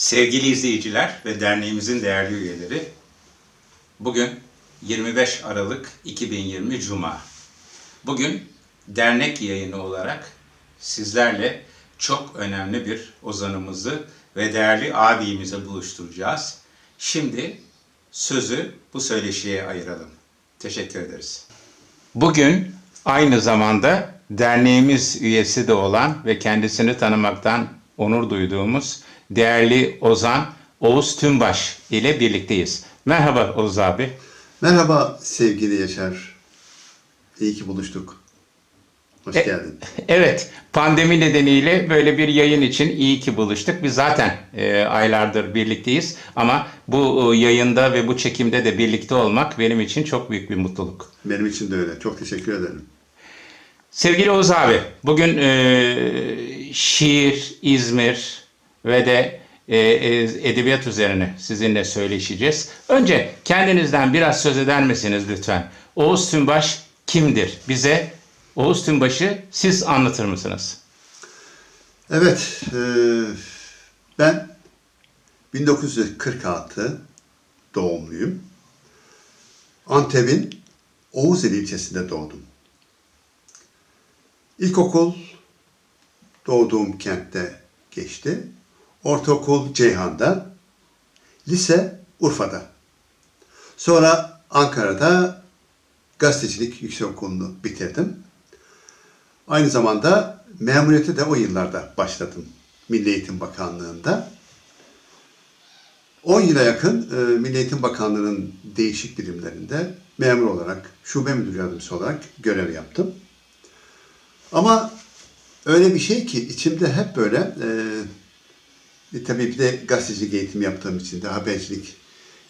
Sevgili izleyiciler ve derneğimizin değerli üyeleri, bugün 25 Aralık 2020 Cuma. Bugün dernek yayını olarak sizlerle çok önemli bir ozanımızı ve değerli abimizi buluşturacağız. Şimdi sözü bu söyleşiye ayıralım. Teşekkür ederiz. Bugün aynı zamanda derneğimiz üyesi de olan ve kendisini tanımaktan onur duyduğumuz değerli Ozan Oğuz Tümbaş ile birlikteyiz. Merhaba Oğuz abi. Merhaba sevgili Yaşar. İyi ki buluştuk. Hoş E- geldin. Evet, pandemi nedeniyle böyle bir yayın için iyi ki buluştuk. Biz zaten e, aylardır birlikteyiz ama bu e, yayında ve bu çekimde de birlikte olmak benim için çok büyük bir mutluluk. Benim için de öyle. Çok teşekkür ederim. Sevgili Oğuz abi, bugün e, şiir, İzmir ve de e, e, edebiyat üzerine sizinle söyleşeceğiz. Önce kendinizden biraz söz eder misiniz lütfen? Oğuz Tümbaş kimdir? Bize Oğuz Tümbaş'ı siz anlatır mısınız? Evet, e, ben 1946 doğumluyum. Antep'in Oğuzeli ilçesinde doğdum. İlkokul doğduğum kentte geçti. Ortaokul Ceyhan'da, lise Urfa'da. Sonra Ankara'da gazetecilik yüksekokulunu bitirdim. Aynı zamanda memuriyete de o yıllarda başladım. Milli Eğitim Bakanlığı'nda. 10 yıla yakın e, Milli Eğitim Bakanlığı'nın değişik birimlerinde memur olarak, şube müdür yardımcısı olarak görev yaptım. Ama öyle bir şey ki içimde hep böyle, e, tabii bir de gazetecilik eğitimi yaptığım için de habercilik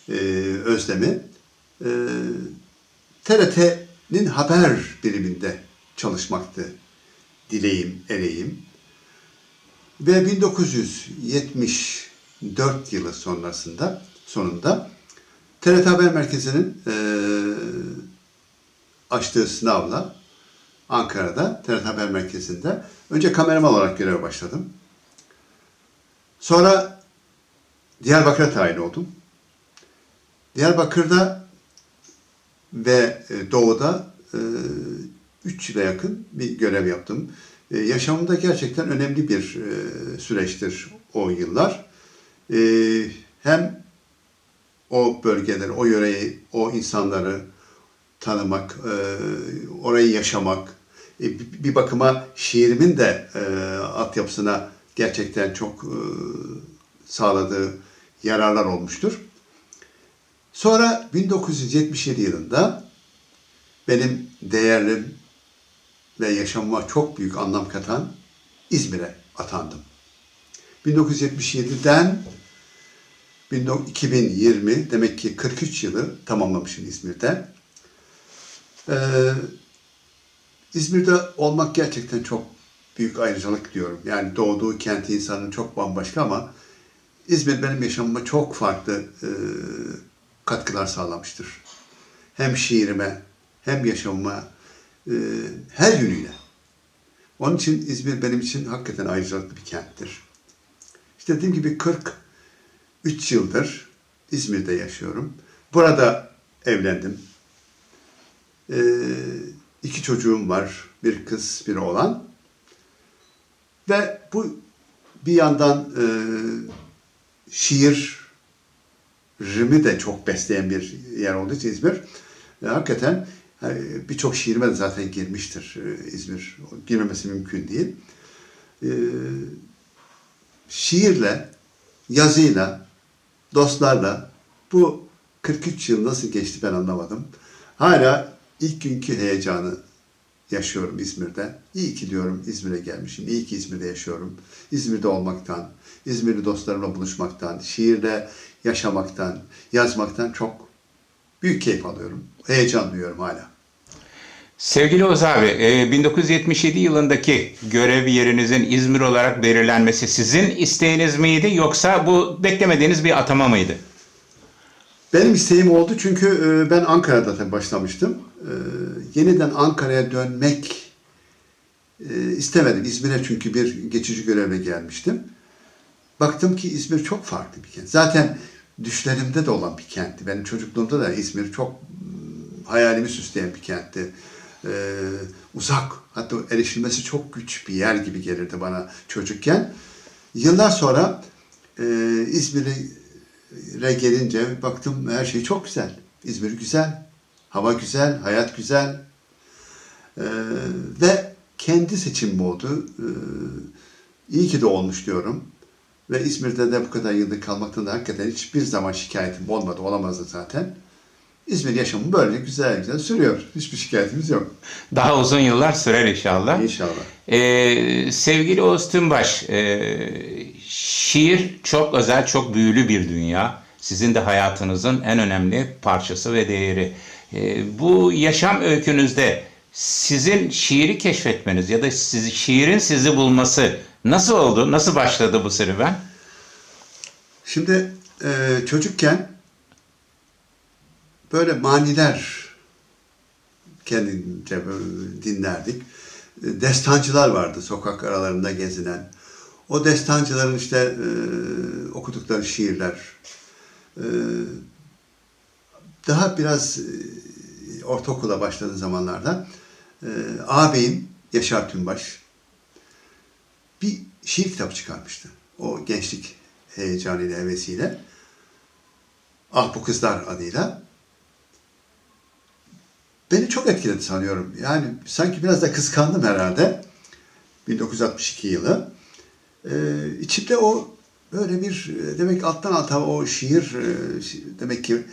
e, özlemi, e, TRT'nin haber biriminde çalışmaktı dileğim, eleğim. Ve 1974 yılı sonrasında, sonunda TRT Haber Merkezi'nin eee açtığı sınavla Ankara'da TRT Haber Merkezi'nde önce kameraman olarak göreve başladım. Sonra Diyarbakır'a tayin oldum. Diyarbakır'da ve e, Doğu'da 3 yıla yakın bir görev yaptım. E, Yaşamımda gerçekten önemli bir e, süreçtir o yıllar. E, Hem o bölgeleri, o yöreyi, o insanları tanımak, e, orayı yaşamak, e, bir- bakıma şiirimin de e, altyapısına gerçekten çok e, sağladığı yararlar olmuştur. Sonra 1977 yılında benim değerlim ve yaşamıma çok büyük anlam katan İzmir'e atandım. 1977'den 2020 demek ki 43 yılı tamamlamışım İzmir'de. Ee, İzmir'de olmak gerçekten çok büyük ayrıcalık diyorum. Yani doğduğu kent insanın çok bambaşka ama İzmir benim yaşamıma çok farklı e, katkılar sağlamıştır. Hem şiirime hem yaşamıma e, her yönüyle. Onun için İzmir benim için hakikaten ayrıcalıklı bir kenttir. İşte dediğim gibi 43 yıldır İzmir'de yaşıyorum. Burada evlendim. E, iki çocuğum var. Bir kız, bir oğlan. Ve bu bir yandan e, şiir rimi de çok besleyen bir yer olduğu için İzmir. E, hakikaten e, birçok şiirime de zaten girmiştir e, İzmir. Girmemesi mümkün değil. E, şiirle, yazıyla, dostlarla bu 43 yıl nasıl geçti ben anlamadım. Hala ilk günkü heyecanı yaşıyorum İzmir'de. İyi ki diyorum İzmir'e gelmişim. İyi ki İzmir'de yaşıyorum. İzmir'de olmaktan, İzmirli dostlarımla buluşmaktan, şiirle yaşamaktan, yazmaktan çok büyük keyif alıyorum. Heyecan duyuyorum hala. Sevgili Oğuz abi, e, 1977 yılındaki görev yerinizin İzmir olarak belirlenmesi sizin isteğiniz miydi yoksa bu beklemediğiniz bir atama mıydı? Benim isteğim oldu çünkü e, ben Ankara'da tabii başlamıştım. E, Yeniden Ankara'ya dönmek e, istemedim. İzmir'e çünkü bir geçici görevle gelmiştim. baktım ki İzmir çok farklı bir kent. Zaten düşlerimde de olan bir kentti. Benim çocukluğumda da İzmir çok mm, hayalimi süsleyen bir kentti. Uzak, hatta erişilmesi çok güç bir yer gibi gelirdi bana çocukken. Yıllar sonra e, İzmir'e gelince baktım her şey çok güzel. İzmir güzel, hava güzel, hayat güzel. Ee, ve kendi seçimim oldu. Ee, iyi ki de olmuş diyorum. Ve İzmir'de de bu kadar yıldır kalmaktan da hakikaten hiçbir zaman şikayetim olmadı, olamazdı zaten. İzmir yaşamı böyle güzel güzel sürüyor. Hiçbir şikayetimiz yok. Daha uzun yıllar sürer inşallah. İnşallah. Ee, sevgili Oğuz Tünbaş, e, şiir çok özel, çok büyülü bir dünya. Sizin de hayatınızın en önemli parçası ve değeri. Ee, bu yaşam öykünüzde sizin şiiri keşfetmeniz ya da sizi, şiirin sizi bulması nasıl oldu? Nasıl başladı bu serüven? Şimdi e, çocukken böyle maniler kendince dinlerdik. E, Destancılar vardı sokak aralarında gezinen. O destancıların işte e, okudukları şiirler. E, daha biraz e, ortaokula başladığı zamanlarda e, ağabeyim Yaşar Tünbaş bir şiir kitabı çıkarmıştı. O gençlik heyecanıyla, hevesiyle. Ah bu kızlar adıyla. Beni çok etkiledi sanıyorum. Yani sanki biraz da kıskandım herhalde. 1962 yılı. Ee, içimde o böyle bir e, demek alttan alta o şiir e, demek ki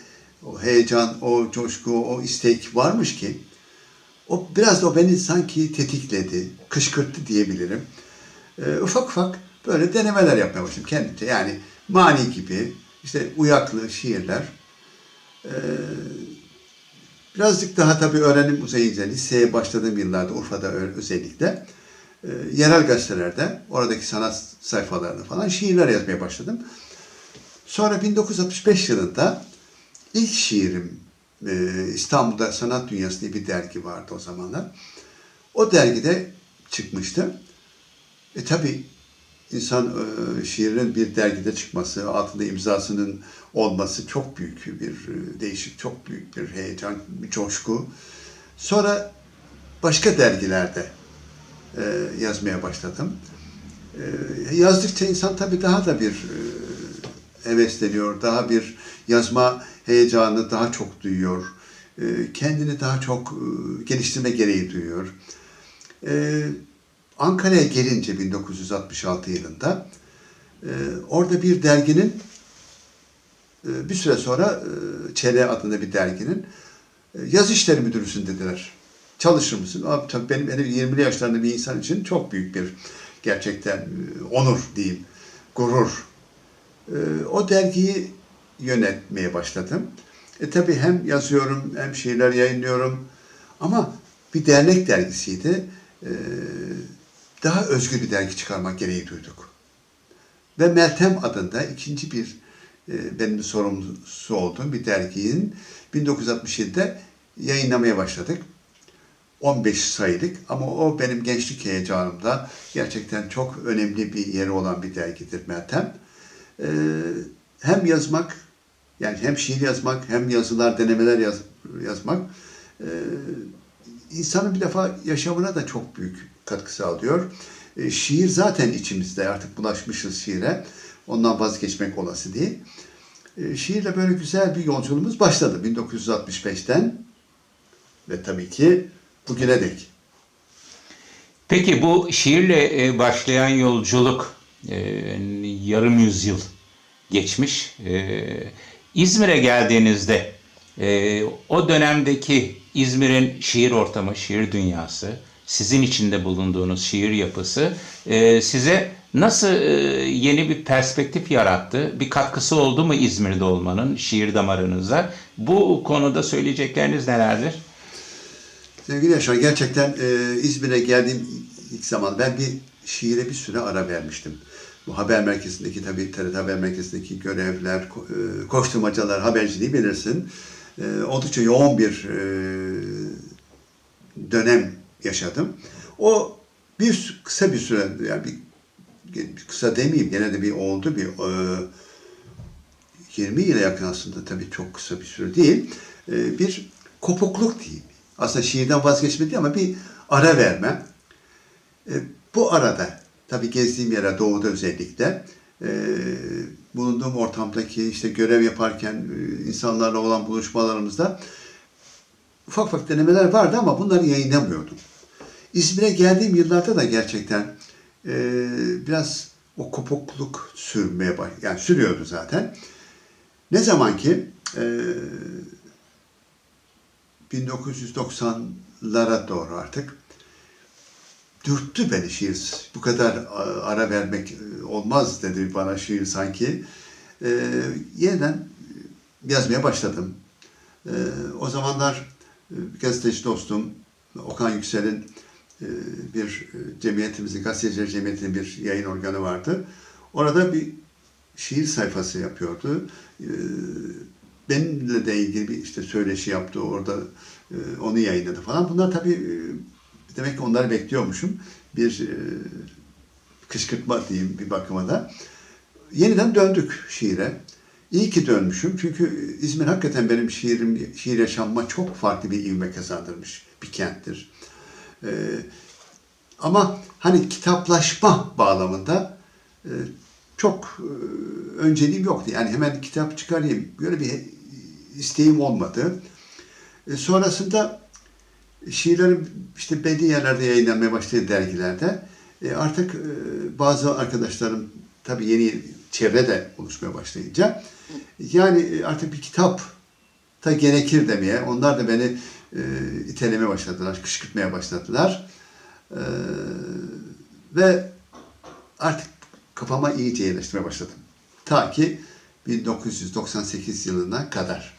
o heyecan, o coşku, o istek varmış ki o biraz da o beni sanki tetikledi, kışkırttı diyebilirim. Ee, ufak ufak böyle denemeler yapmaya başladım kendimce. Yani mani gibi, işte uyaklı şiirler. Ee, birazcık daha tabii öğrenim uzayınca liseye başladığım yıllarda Urfa'da özellikle e, yerel gazetelerde, oradaki sanat sayfalarında falan şiirler yazmaya başladım. Sonra 1965 yılında ilk şiirim e, İstanbul'da Sanat Dünyası diye bir dergi vardı o zamanlar. O dergide çıkmıştı. E tabi insan e, şiirin bir dergide çıkması, altında imzasının olması çok büyük bir değişik, çok büyük bir heyecan, bir coşku. Sonra başka dergilerde e, yazmaya başladım. E, yazdıkça insan tabii daha da bir e, hevesleniyor, daha bir yazma heyecanı daha çok duyuyor. E, kendini daha çok e, geliştirme gereği duyuyor. E, Ankara'ya gelince 1966 yılında e, orada bir derginin e, bir süre sonra e, Çele adında bir derginin e, yaz işleri müdürüsün dediler. Çalışır mısın? Abi, tabii benim benim 20'li yaşlarında bir insan için çok büyük bir gerçekten e, onur diyeyim, gurur. E, o dergiyi yönetmeye başladım. E tabii hem yazıyorum hem şiirler yayınlıyorum ama bir dernek dergisiydi. E, daha özgür bir dergi çıkarmak gereği duyduk. Ve Meltem adında ikinci bir benim sorumlusu olduğum bir derginin 1967'de yayınlamaya başladık. 15 sayılık ama o benim gençlik heyecanımda gerçekten çok önemli bir yeri olan bir dergidir Meltem. Ee, hem yazmak, yani hem şiir yazmak, hem yazılar, denemeler yaz, yazmak e, insanın bir defa yaşamına da çok büyük katkı sağlıyor. E, şiir zaten içimizde artık bulaşmışız şiire. Ondan vazgeçmek olası değil. E, şiirle böyle güzel bir yolculuğumuz başladı 1965'ten ve tabii ki bugüne dek. Peki bu şiirle e, başlayan yolculuk e, yarım yüzyıl geçmiş. E, İzmir'e geldiğinizde o dönemdeki İzmir'in şiir ortamı, şiir dünyası, sizin içinde bulunduğunuz şiir yapısı size nasıl yeni bir perspektif yarattı? Bir katkısı oldu mu İzmir'de olmanın şiir damarınıza? Bu konuda söyleyecekleriniz nelerdir? Sevgili Yaşar, gerçekten e, İzmir'e geldiğim ilk zaman ben bir şiire bir süre ara vermiştim. Bu haber merkezindeki tabii TRT Haber Merkezi'ndeki görevler, e, koşturmacalar, haberciliği bilirsin. E, oldukça yoğun bir e, dönem yaşadım. O bir kısa bir süre, yani bir kısa demeyeyim gene de bir oldu bir e, 20 yıla yakın aslında tabii çok kısa bir süre değil. E, bir kopukluk diyeyim. Aslında şiirden vazgeçme değil ama bir ara verme. E, bu arada tabii gezdiğim yere doğuda özellikle e, bulunduğum ortamdaki işte görev yaparken e, insanlarla olan buluşmalarımızda ufak ufak denemeler vardı ama bunları yayınlamıyordum. İzmir'e geldiğim yıllarda da gerçekten e, biraz o kopukluk sürmeye baş, yani sürüyordu zaten. Ne zaman ki e, 1990'lara doğru artık dürttü beni şiir. Bu kadar a- ara vermek e, olmaz dedi bana şiir sanki. E, yeniden yazmaya başladım. E, o zamanlar e, gazeteci dostum Okan Yüksel'in e, bir e, cemiyetimizin, gazeteciler cemiyetinin bir yayın organı vardı. Orada bir şiir sayfası yapıyordu. Benimle de ilgili bir işte söyleşi yaptı orada e, onu yayınladı falan. Bunlar tabii e, demek ki onları bekliyormuşum. Bir e, kışkırtma diyeyim bir bakıma da. Yeniden döndük şiire. İyi ki dönmüşüm çünkü İzmir hakikaten benim şiirim, şiir yaşamıma çok farklı bir ivme kazandırmış bir kenttir. Ama hani kitaplaşma bağlamında çok e, önceliğim yoktu. Yani hemen kitap çıkarayım. Böyle bir isteğim olmadı. E, sonrasında şiirlerim işte belli yerlerde yayınlanmaya başladı dergilerde. E, artık e, bazı arkadaşlarım tabii yeni çevre de oluşmaya başlayınca yani e, artık bir kitap da gerekir demeye onlar da beni e, itelemeye başladılar, kışkırtmaya başladılar. E, ve artık kafama iyice yerleştirmeye başladım. Ta ki 1998 yılına kadar.